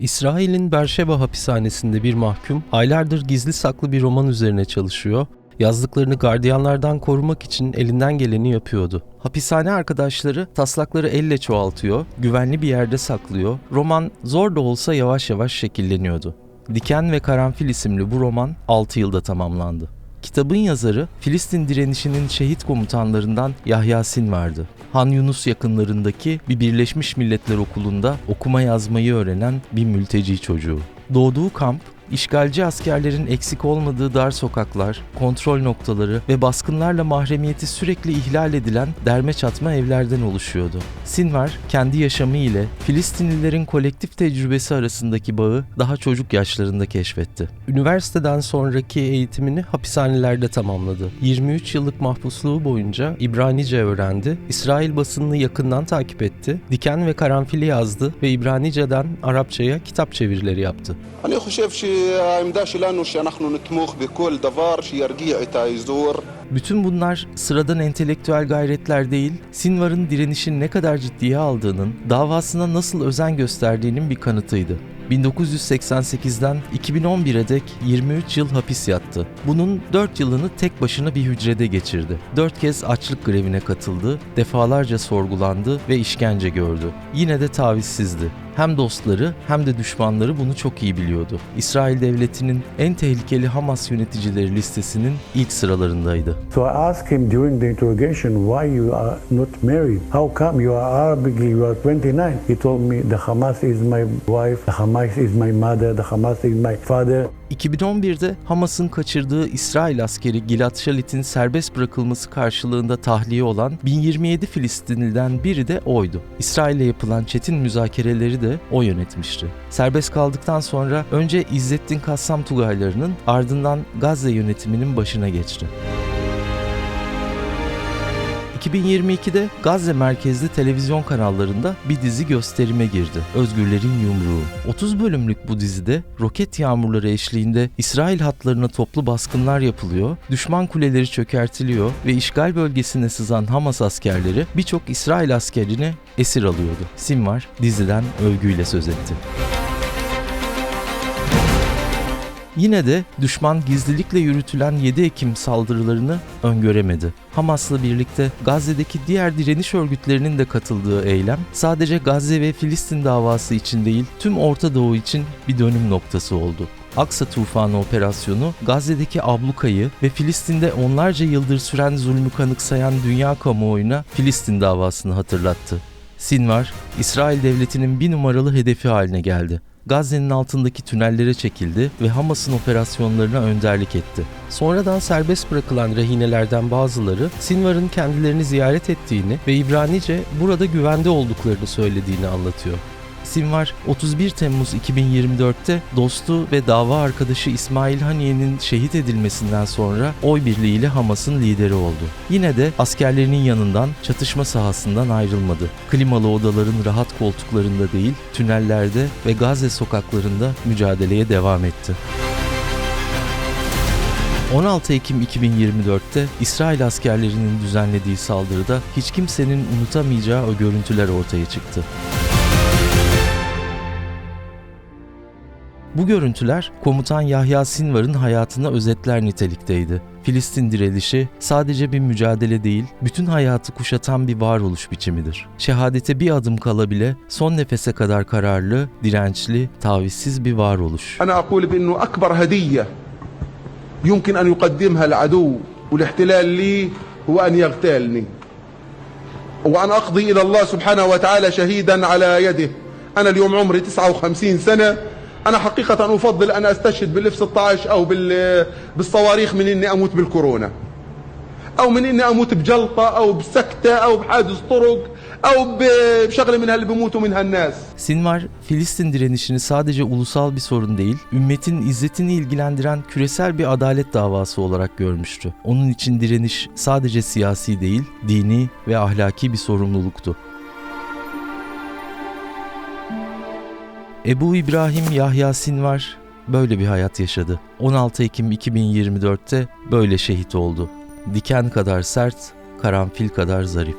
İsrail'in Berşeba hapishanesinde bir mahkum aylardır gizli saklı bir roman üzerine çalışıyor. Yazdıklarını gardiyanlardan korumak için elinden geleni yapıyordu. Hapishane arkadaşları taslakları elle çoğaltıyor, güvenli bir yerde saklıyor. Roman zor da olsa yavaş yavaş şekilleniyordu. Diken ve Karanfil isimli bu roman 6 yılda tamamlandı. Kitabın yazarı Filistin direnişinin şehit komutanlarından Yahya Sinvar'dı. Han Yunus yakınlarındaki bir Birleşmiş Milletler Okulu'nda okuma yazmayı öğrenen bir mülteci çocuğu. Doğduğu kamp işgalci askerlerin eksik olmadığı dar sokaklar, kontrol noktaları ve baskınlarla mahremiyeti sürekli ihlal edilen derme çatma evlerden oluşuyordu. Sinver, kendi yaşamı ile Filistinlilerin kolektif tecrübesi arasındaki bağı daha çocuk yaşlarında keşfetti. Üniversiteden sonraki eğitimini hapishanelerde tamamladı. 23 yıllık mahpusluğu boyunca İbranice öğrendi, İsrail basınını yakından takip etti, diken ve karanfili yazdı ve İbranice'den Arapçaya kitap çevirileri yaptı. Hani hoşef şey שהעמדה שלנו שאנחנו נתמוך בכל דבר שירגיע את האזור. Bütün bunlar sıradan entelektüel gayretler değil, Sinvar'ın direnişin ne kadar ciddiye aldığının, davasına nasıl özen gösterdiğinin bir kanıtıydı. 1988'den 2011'e dek 23 yıl hapis yattı. Bunun 4 yılını tek başına bir hücrede geçirdi. 4 kez açlık grevine katıldı, defalarca sorgulandı ve işkence gördü. Yine de tavizsizdi. Hem dostları hem de düşmanları bunu çok iyi biliyordu. İsrail devletinin en tehlikeli Hamas yöneticileri listesinin ilk sıralarındaydı. So I asked him during the interrogation why you are not married. How come you are Arabic? You are 29. He told me the Hamas is my wife, the Hamas is my mother, the Hamas is my father. 2011'de Hamas'ın kaçırdığı İsrail askeri Gilad Shalit'in serbest bırakılması karşılığında tahliye olan 1027 Filistinliden biri de oydu. İsrail'le yapılan çetin müzakereleri de o yönetmişti. Serbest kaldıktan sonra önce İzzettin Kassam Tugaylarının ardından Gazze yönetiminin başına geçti. 2022'de Gazze merkezli televizyon kanallarında bir dizi gösterime girdi. Özgürlerin Yumruğu. 30 bölümlük bu dizide roket yağmurları eşliğinde İsrail hatlarına toplu baskınlar yapılıyor, düşman kuleleri çökertiliyor ve işgal bölgesine sızan Hamas askerleri birçok İsrail askerini esir alıyordu. Sinvar diziden övgüyle söz etti. Yine de düşman gizlilikle yürütülen 7 Ekim saldırılarını öngöremedi. Hamas'la birlikte Gazze'deki diğer direniş örgütlerinin de katıldığı eylem sadece Gazze ve Filistin davası için değil tüm Orta Doğu için bir dönüm noktası oldu. Aksa Tufanı operasyonu Gazze'deki ablukayı ve Filistin'de onlarca yıldır süren zulmü kanıksayan dünya kamuoyuna Filistin davasını hatırlattı. Sinvar, İsrail devletinin bir numaralı hedefi haline geldi. Gazze'nin altındaki tünellere çekildi ve Hamas'ın operasyonlarına önderlik etti. Sonradan serbest bırakılan rehinelerden bazıları Sinvar'ın kendilerini ziyaret ettiğini ve İbranice burada güvende olduklarını söylediğini anlatıyor. Sinvar 31 Temmuz 2024'te dostu ve dava arkadaşı İsmail Haniye'nin şehit edilmesinden sonra oy birliğiyle Hamas'ın lideri oldu. Yine de askerlerinin yanından çatışma sahasından ayrılmadı. Klimalı odaların rahat koltuklarında değil, tünellerde ve Gazze sokaklarında mücadeleye devam etti. 16 Ekim 2024'te İsrail askerlerinin düzenlediği saldırıda hiç kimsenin unutamayacağı o görüntüler ortaya çıktı. Bu görüntüler komutan Yahya Sinvar'ın hayatına özetler nitelikteydi. Filistin direnişi sadece bir mücadele değil, bütün hayatı kuşatan bir varoluş biçimidir. Şehadete bir adım kala bile son nefese kadar kararlı, dirençli, tavizsiz bir varoluş. أنا أقول بأنه أكبر هدية يمكن أن يقدمها العدو والاحتلال لي هو أن يغتالني وأن أقضي إلى الله سبحانه وتعالى شهيدا على يده أنا اليوم عمري 59 سنة أنا حقيقة أفضل أن أستشهد بالاف 16 أو بال- بالصواريخ من إني أموت بالكورونا أو من إني أموت بجلطة أو بسكتة أو بحادث طرق أو ب- بشغلة من اللي بيموتوا منها الناس Sinvar, Filistin direnişini sadece ulusal bir sorun değil, ümmetin izzetini ilgilendiren küresel bir adalet davası olarak görmüştü. Onun için direniş sadece siyasi değil, dini ve ahlaki bir sorumluluktu. Ebu İbrahim Yahya Sinvar böyle bir hayat yaşadı. 16 Ekim 2024'te böyle şehit oldu. Diken kadar sert, karanfil kadar zarif.